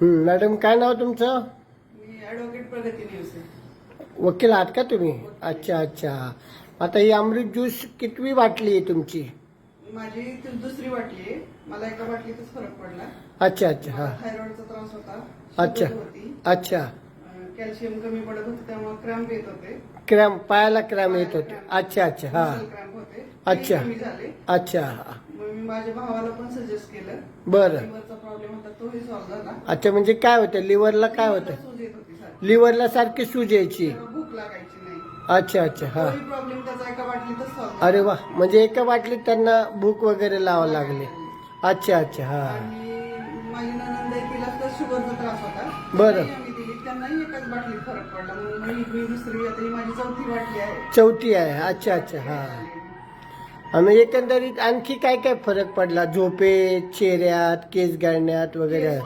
हं, मॅडम काय नाव तुमचं? मी ॲडव्होकेट प्रगती आहे. वकील आहात का तुम्ही? अच्छा अच्छा. आता ही अमृत ज्यूस कितवी बाटली आहे तुमची? माझी ती दुसरी बाटली आहे. मला एका बाटलीतच फरक पडला. अच्छा अच्छा हा. थायरॉइडचा त्रास होता. अच्छा. शुगर होती. अच्छा. अं, कॅल्शियम कमी पडत होते त्यामुळे क्रॅम्प येत होते. क्रॅम पायाला क्रॅम येत होते. अच्छा अच्छा हा. क्रॅम्प होते. ते अच्छा. कमी झाले. अच्छा मी माझ्या भावाला पण सजेस्ट केलं. बरं. लिव्हरचा प्रॉब्लेम होता तोही सॉल्व्ह झाला. अच्छा म्हणजे काय होतं? लिव्हरला काय होतं? सूज येत होती सारखी. लिव्हरला सारखी सूज यायची. तेव्हा भूक लागायची नाही. अच्छा अच्छा हा. तोही प्रॉब्लेम त्याचा एका बाटलीतच सॉल्व्ह अरे वा म्हणजे एका बाटलीत त्यांना भूक वगैरे लावा लागली. अच्छा अच्छा हा. आणि माझी ननंद आहे, तिला तर शुगरचा त्रास होता. बरं. त्यांनाही आम्ही दिली त्यांनाही एकाच बाटलीत फरक पडला. म्हणून मी मी दुसरी आता ही माझी चौथी बाटली आहे. चौथी आहे. अच्छा अच्छा हा. आणि एकंदरीत आणखी काय काय फरक पडला? झोपेत चेहऱ्यात केस गाळण्यात वगैरे?